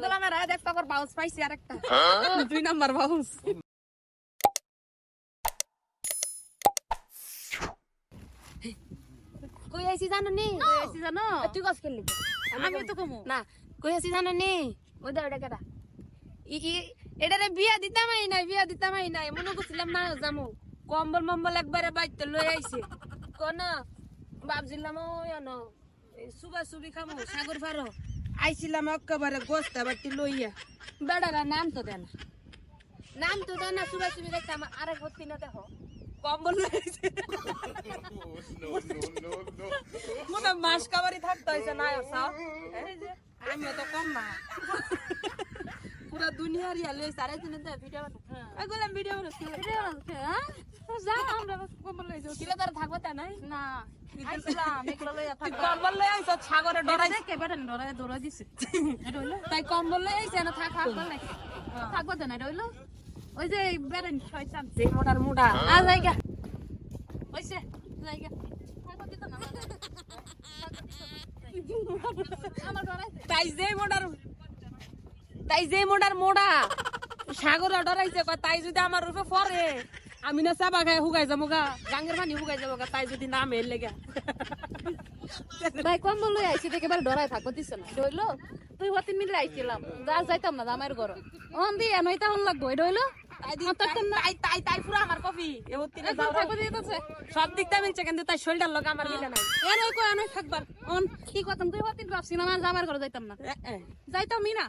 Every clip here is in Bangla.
এগুলো আমার রায় দেখ তোর বাউন্স পাইছি আরেকটা দুই নাম্বার বাউন্স কই আইছি জানো নি? কই আইছি জানো? এ, তুই কস খেললি আমি তো কমু। না কই আইছি জানো নি? ওই দা ওটা ই ই এটারে বিয়া দিতামই নাই বিয়া দিতামই নাই মনে করছিলাম না যামু কম্বল মম্বল একবারে বাইতে লই আইছে। কোন ভাবছিলাম ওই ন সুবা সুবি খামু সাগর ফারো। আইছিলাম একেবারে গোস্তা বাটি লইয়া। বেড়ারা নাম তো দেন নাম তো দেন না তুমি সুবি আমার আরেক ভর্তি না দেখো। কম্বল মনে মাস কাবারি থাকতে হয়েছে না সব আমি তো কম না পুরা দুনিয়ার ইয়া লই সারে দিন তো ভিডিও এগুলো ভিডিও বানাচ্ছি ভিডিও হ্যাঁ? যা, আমরা বাস কম্বল লই যাও। কিলো তার থাকব তা নাই? না, কম্বল লই আইছ না থাক থাকবা তো না, এটা ওই যে এই শয়তান। যে মোটার মুডা আ, জায়গা। হইছে, জায়গা। থাকবা দিত না, আমার ডরাইছে। তাই যে মোটার তাই যে মোডার মোড়া। সাগর ডরাইছে তাই যদি আমার রূপে পরে আমি না চাবা খাই হুগাই যাব গা গাঙ্গের পানি হুগাই যাব গা তাই যদি নাম হের লেগে। ভাই, কম্বল লই আইছি দেখে এবার ডরাই থাকো দিছে না। তুই হতে মিলে আইছিলাম, যা যাইতাম না জামাইয়ের ঘর অন দিয়ে নইতা হন লাগবো এটা তাই দি- তাই তাই তাই পুরো আমার কফি। এ হচ্ছে না এখন থাকো দিতেছে। সব দিকটা মিলছে কিন্তু তাই শরীরটার লোক আমার মিলে নাই। এন ওই কই এন থাকবার। অন কি করতাম তুই হতিন ভাবছিলাম আর জামাইয়ের ঘরে যাইতাম না? এ, এ, না।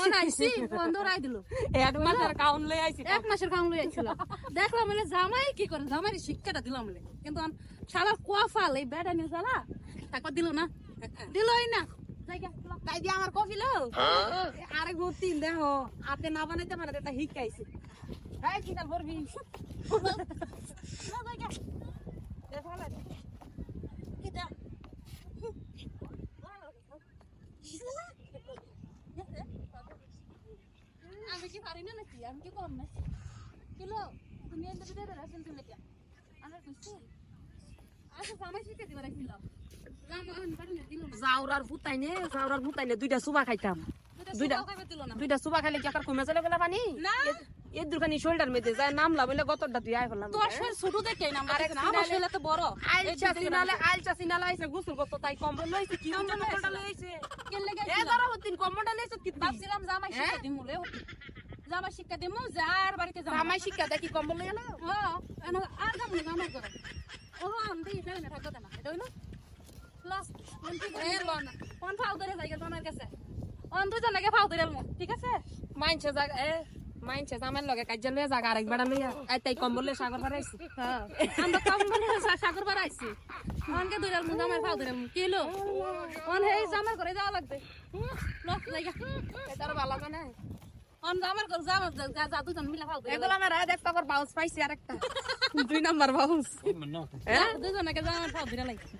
অন আইছি অন ধরাই দিল। এক মাসের কাউন লই আইছি এক মাসের লই আইছিলাম দেখলাম বলে জামাই কি করে? জামাই শিক্ষাটা দিলাম বলে কিন্তু অন শালা কোয়াফাল এই বেড়া নিয়ে শালা। তাকবার দিল না? দিলই না। তাই দিয়ে আমার কফি লো আরেক ভর্তি দেখো হাতে না বানাইতে বানাতে তা হিকাইছে হ্যাঁ কি না করবি আমি কি পারি না নাকি আমি কি কম নাকি কিলো তুমি এত বিদে রাখছেন তুমি কি আমার খুশি আচ্ছা জামাই শিখে দিবা রাখিলাম না না জাউরার ভুতাই নে জাউরার ভুতাই নে দুইটা সুবা খাইতাম। দুইটা না দুইটা সুবা খাইলে কি আকার কমে চলে গেল পানি? না। এ দুখানি শোল্ডার মেয়েতে যায় নামলা বলে গতরটা তুই আয় ফেললাম। তোর শরীর ছোট দেখে না আমার আরেক আমার শরীর তো বড়। আইলচা সিনালে আইলচা সিনালে আইছে গোসল করতে তাই কম্বল লইছে কি কম্বল কম্বলটা লইছে। কেন লেগে এ দাঁড়া হতিন কম্বলটা লইছে কি? ভাবছিলাম জামাই শিক্ষা হ্যাঁ? দিমু রে জামাই শিক্ষা দিমু যার বাড়িতে জামাই শিক্ষা দেখি কম্বল লইয়া না হ্যাঁ আর না জামাই করে ও আমি ফেলে না থাকতে না এটা হইল প্লাস এ লন ধরে যাই জামাইয়ের কাছে। অন দুজন লাগে ফাউ ধরে ঠিক আছে? মাইনছে জাগ এ মাইনছে জামাই লগে কাজ্জা লইয়া জাগা আরেক বেড়া লইয়া আই তাই কম্বল লইয়া সাগর পারে আইছি। হ্যাঁ। আমরা কম মানে সাগর পার আইছি। অনকে ধরে আলমু জামাই ফাউ ধরে কি হলো? অন হে জামাই করে যাওয়া লাগবে। লস জায়গা এটার ভালো জানে। অন জামাই করে যা দুজন মিলা ফাউ ধরে এগুলো আমার বাউন্স পাইছি আরেকটা। দুই নাম্বার বাউন্স হ্যাঁ? দুজনকে জামাই ফাউ ধরে লাগছে